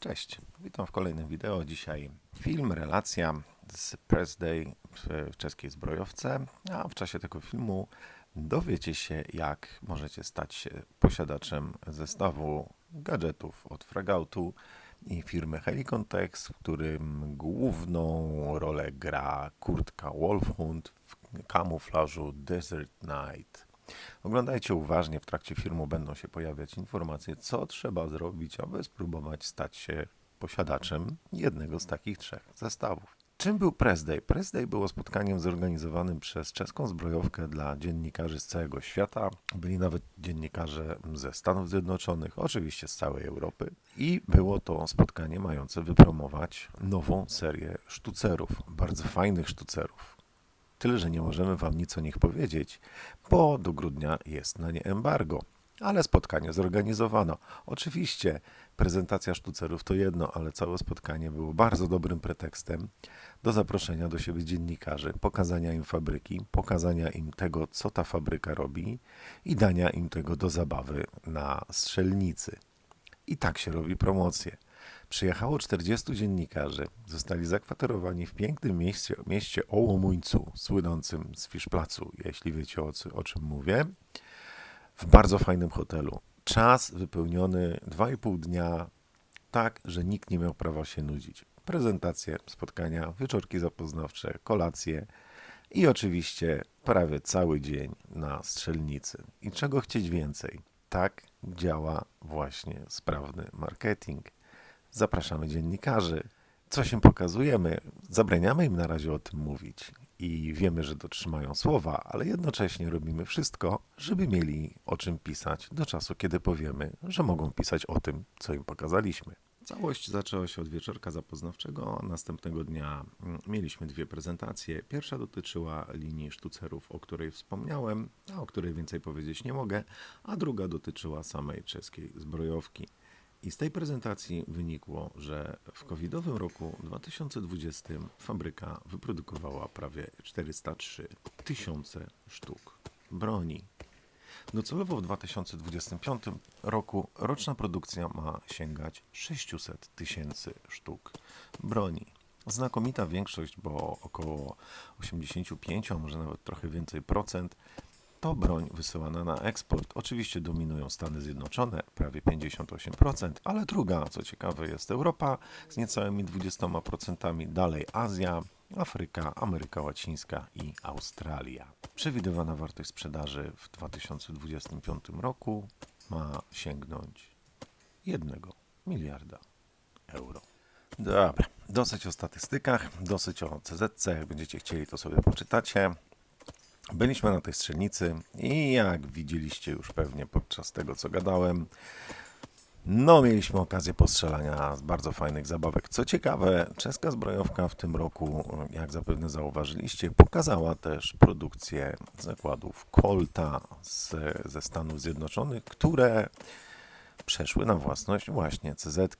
Cześć, witam w kolejnym wideo. Dzisiaj film, relacja z Press Day w czeskiej zbrojowce, a w czasie tego filmu dowiecie się, jak możecie stać się posiadaczem zestawu gadżetów od Fragautu i firmy Helicontex, w którym główną rolę gra kurtka Wolfhund w kamuflażu Desert Night. Oglądajcie uważnie, w trakcie filmu będą się pojawiać informacje, co trzeba zrobić, aby spróbować stać się posiadaczem jednego z takich trzech zestawów. Czym był Press Day? Press Day było spotkaniem zorganizowanym przez czeską zbrojowkę dla dziennikarzy z całego świata. Byli nawet dziennikarze ze Stanów Zjednoczonych, oczywiście z całej Europy. I było to spotkanie mające wypromować nową serię sztucerów, bardzo fajnych sztucerów, Tyle, że nie możemy Wam nic o nich powiedzieć, bo do grudnia jest na nie embargo. Ale spotkanie zorganizowano. Oczywiście prezentacja sztucerów to jedno, ale całe spotkanie było bardzo dobrym pretekstem do zaproszenia do siebie dziennikarzy, pokazania im fabryki, pokazania im tego, co ta fabryka robi i dania im tego do zabawy na strzelnicy. I tak się robi promocję. Przyjechało 40 dziennikarzy. Zostali zakwaterowani w pięknym mieście, mieście Ołomuńcu, słynącym z Fiszplacu, jeśli wiecie o, o czym mówię. W bardzo fajnym hotelu. Czas wypełniony 2,5 dnia, tak, że nikt nie miał prawa się nudzić. Prezentacje, spotkania, wieczorki zapoznawcze, kolacje i oczywiście prawie cały dzień na strzelnicy. I czego chcieć więcej? Tak działa właśnie sprawny marketing zapraszamy dziennikarzy. Co się pokazujemy? Zabraniamy im na razie o tym mówić i wiemy, że dotrzymają słowa, ale jednocześnie robimy wszystko, żeby mieli o czym pisać do czasu, kiedy powiemy, że mogą pisać o tym, co im pokazaliśmy. Całość zaczęła się od wieczorka zapoznawczego. Następnego dnia mm, mieliśmy dwie prezentacje. Pierwsza dotyczyła linii sztucerów, o której wspomniałem, a o której więcej powiedzieć nie mogę, a druga dotyczyła samej czeskiej zbrojowki. I z tej prezentacji wynikło, że w covidowym roku 2020 fabryka wyprodukowała prawie 403 tysiące sztuk broni. Docelowo w 2025 roku roczna produkcja ma sięgać 600 tysięcy sztuk broni. Znakomita większość, bo około 85, a może nawet trochę więcej procent to broń wysyłana na eksport. Oczywiście dominują Stany Zjednoczone, prawie 58%, ale druga, co ciekawe, jest Europa z niecałymi 20%, dalej Azja, Afryka, Ameryka Łacińska i Australia. Przewidywana wartość sprzedaży w 2025 roku ma sięgnąć 1 miliarda euro. Dobra, dosyć o statystykach, dosyć o CZC. Jak będziecie chcieli, to sobie poczytacie. Byliśmy na tej strzelnicy i jak widzieliście już pewnie podczas tego, co gadałem, no mieliśmy okazję postrzelania z bardzo fajnych zabawek. Co ciekawe, czeska zbrojowka w tym roku, jak zapewne zauważyliście, pokazała też produkcję zakładów Colta z, ze Stanów Zjednoczonych, które przeszły na własność właśnie CZ.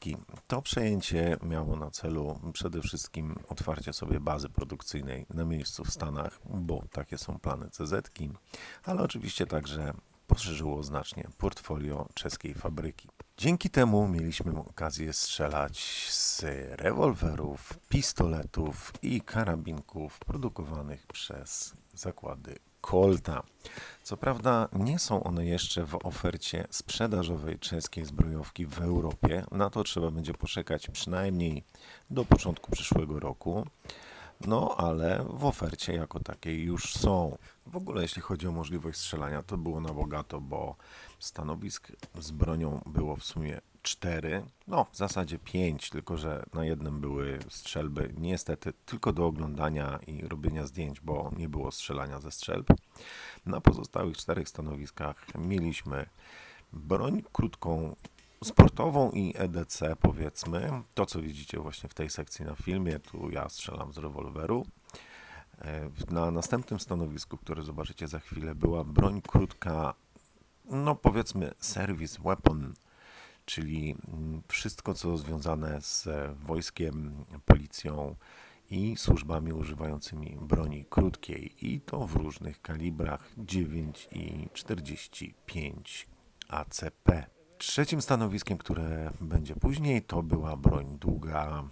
To przejęcie miało na celu przede wszystkim otwarcie sobie bazy produkcyjnej na miejscu w Stanach, bo takie są plany CZ, ale oczywiście także poszerzyło znacznie portfolio czeskiej fabryki. Dzięki temu mieliśmy okazję strzelać z rewolwerów, pistoletów i karabinków produkowanych przez zakłady Colta. Co prawda nie są one jeszcze w ofercie sprzedażowej czeskiej zbrojowki w Europie. Na to trzeba będzie poczekać przynajmniej do początku przyszłego roku. No, ale w ofercie jako takiej już są. W ogóle jeśli chodzi o możliwość strzelania, to było na bogato, bo stanowisk z bronią było w sumie cztery, no w zasadzie pięć, tylko że na jednym były strzelby niestety tylko do oglądania i robienia zdjęć, bo nie było strzelania ze strzelb. Na pozostałych czterech stanowiskach mieliśmy broń krótką sportową i EDC powiedzmy. To co widzicie właśnie w tej sekcji na filmie, tu ja strzelam z rewolweru. E, na następnym stanowisku, które zobaczycie za chwilę, była broń krótka, no powiedzmy service weapon, czyli mm, wszystko, co związane z wojskiem, policją i służbami używającymi broni krótkiej i to w różnych kalibrach 9 i 45 ACP. Trzecim stanowiskiem, które będzie później, to była broń długa,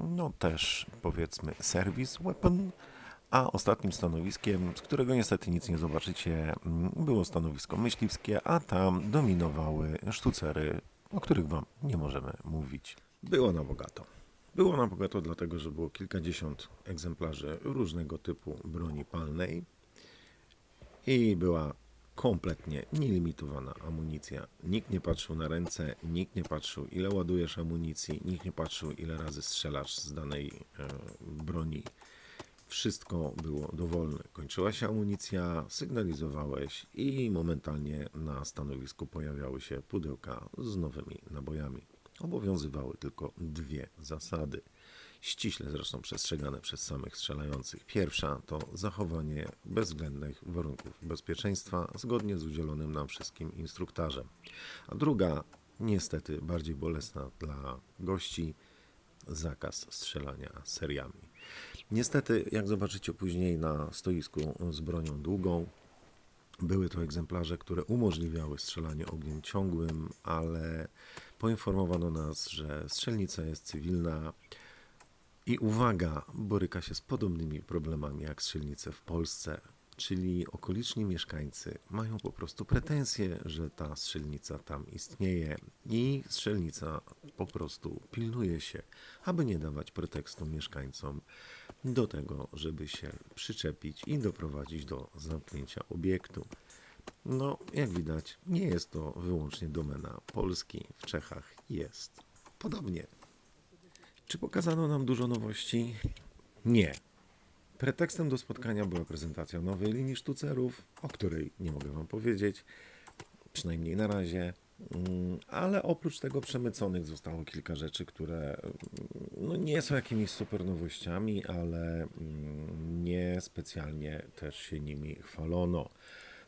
no też powiedzmy service weapon, a ostatnim stanowiskiem, z którego niestety nic nie zobaczycie, było stanowisko myśliwskie, a tam dominowały sztucery, o których wam nie możemy mówić. Było na bogato. Było na bogato dlatego, że było kilkadziesiąt egzemplarzy różnego typu broni palnej i była kompletnie nielimitowana amunicja. Nikt nie patrzył na ręce, nikt nie patrzył ile ładujesz amunicji, nikt nie patrzył ile razy strzelasz z danej e, broni. Wszystko było dowolne. Kończyła się amunicja, sygnalizowałeś i momentalnie na stanowisku pojawiały się pudełka z nowymi nabojami. Obowiązywały tylko dwie zasady. Ściśle zresztą przestrzegane przez samych strzelających. Pierwsza to zachowanie bezwzględnych warunków bezpieczeństwa zgodnie z udzielonym nam wszystkim instruktarzem. A druga, niestety bardziej bolesna dla gości, zakaz strzelania seriami. Niestety, jak zobaczycie później na stoisku z bronią długą, były to egzemplarze, które umożliwiały strzelanie ogniem ciągłym, ale poinformowano nas, że strzelnica jest cywilna i uwaga, boryka się z podobnymi problemami jak strzelnice w Polsce, czyli okoliczni mieszkańcy mają po prostu pretensje, że ta strzelnica tam istnieje i strzelnica po prostu pilnuje się, aby nie dawać pretekstu mieszkańcom do tego, żeby się przyczepić i doprowadzić do zamknięcia obiektu. No, jak widać, nie jest to wyłącznie domena Polski. W Czechach jest podobnie. Czy pokazano nam dużo nowości? Nie. Pretekstem do spotkania była prezentacja nowej linii sztucerów, o której nie mogę Wam powiedzieć, przynajmniej na razie. Mm, Ale oprócz tego przemyconych zostało kilka rzeczy, które mm, no, nie są jakimiś super nowościami, ale mm, nie specjalnie też się nimi chwalono.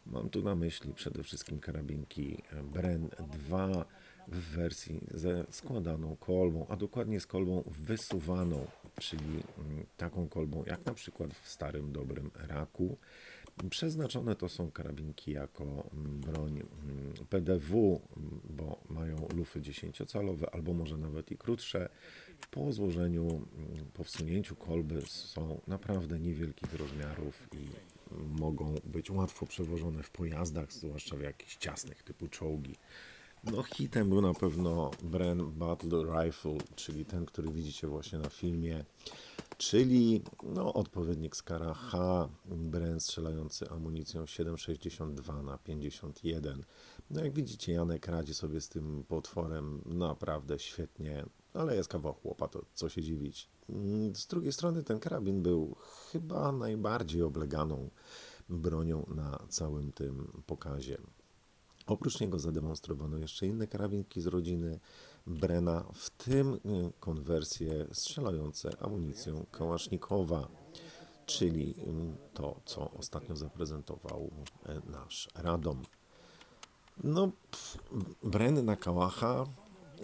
Mam tu na myśli przede wszystkim karabinki Bren 2 w wersji ze składaną kolbą, a dokładnie z kolbą wysuwaną, czyli mm, taką kolbą jak na przykład w starym dobrym raku. Przeznaczone to są karabinki jako mm, broń mm, PDW, bo mają lufy 10-calowe albo może nawet i krótsze. Po złożeniu, po wsunięciu kolby są naprawdę niewielkich rozmiarów i mogą być łatwo przewożone w pojazdach, zwłaszcza w jakichś ciasnych typu czołgi. No hitem był na pewno Bren Battle Rifle, czyli ten, który widzicie właśnie na filmie, czyli no, odpowiednik Skara H, Bren strzelający amunicją 7,62 na 51. No jak widzicie, Janek radzi sobie z tym potworem naprawdę świetnie, ale jest kawał chłopa, to co się dziwić. Z drugiej strony ten karabin był chyba najbardziej obleganą bronią na całym tym pokazie. Oprócz niego zademonstrowano jeszcze inne karabinki z rodziny Brena, w tym y, konwersje strzelające amunicją kałasznikowa, czyli y, to, co ostatnio zaprezentował y, nasz Radom. No, Bren na kałacha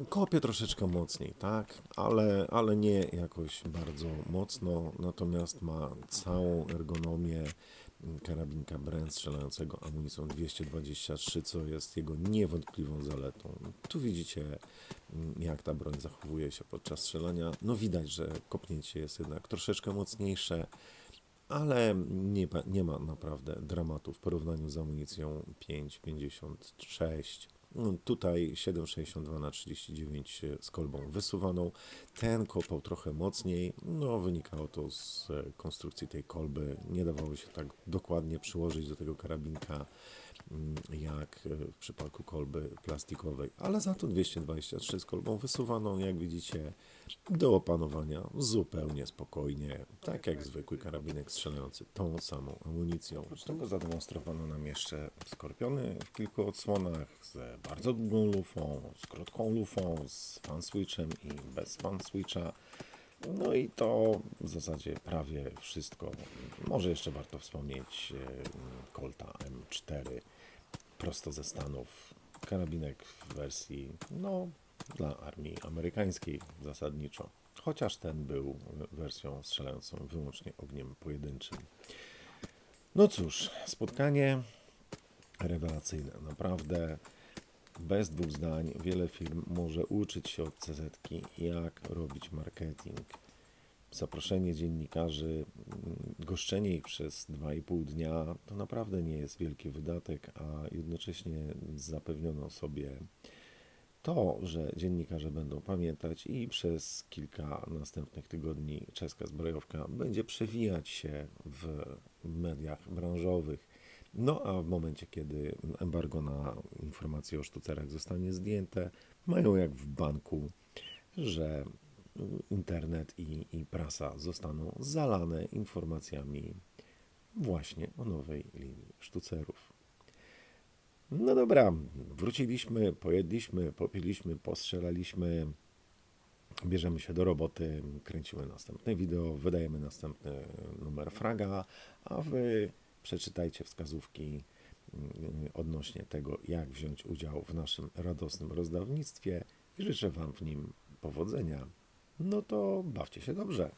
kopie troszeczkę mocniej, tak, ale, ale nie jakoś bardzo mocno, natomiast ma całą ergonomię karabinka Bren strzelającego amunicją 223, co jest jego niewątpliwą zaletą. Tu widzicie, mm, jak ta broń zachowuje się podczas strzelania. No widać, że kopnięcie jest jednak troszeczkę mocniejsze, ale nie, nie ma naprawdę dramatu w porównaniu z amunicją 5,56. No, tutaj 7,62 na 39 z kolbą wysuwaną. Ten kopał trochę mocniej. No, wynikało to z e, konstrukcji tej kolby. Nie dawało się tak dokładnie przyłożyć do tego karabinka jak e, w przypadku kolby plastikowej, ale za to 223 z kolbą wysuwaną, jak widzicie, do opanowania zupełnie spokojnie, tak jak zwykły karabinek strzelający tą samą amunicją. Oprócz tego zademonstrowano nam jeszcze skorpiony w kilku odsłonach z bardzo długą lufą, z krótką lufą, z fan switchem i bez fan switcha. No i to w zasadzie prawie wszystko. Może jeszcze warto wspomnieć e, Colta M4 prosto ze Stanów. Karabinek w wersji, no, dla armii amerykańskiej zasadniczo. Chociaż ten był wersją strzelającą wyłącznie ogniem pojedynczym. No cóż, spotkanie rewelacyjne, naprawdę. Bez dwóch zdań wiele firm może uczyć się od CZ, jak robić marketing. Zaproszenie dziennikarzy, mm, goszczenie ich przez 2,5 dnia to naprawdę nie jest wielki wydatek, a jednocześnie zapewniono sobie to, że dziennikarze będą pamiętać i przez kilka następnych tygodni czeska zbrojowka będzie przewijać się w mediach branżowych. No a w momencie, kiedy embargo na informacje o sztucerach zostanie zdjęte, mają jak w banku, że internet i, i prasa zostaną zalane informacjami właśnie o nowej linii sztucerów. No dobra, wróciliśmy, pojedliśmy, popiliśmy, postrzelaliśmy. Bierzemy się do roboty, kręcimy następne wideo, wydajemy następny numer fraga, a wy przeczytajcie wskazówki mm, odnośnie tego, jak wziąć udział w naszym radosnym rozdawnictwie i życzę Wam w nim powodzenia. No to bawcie się dobrze.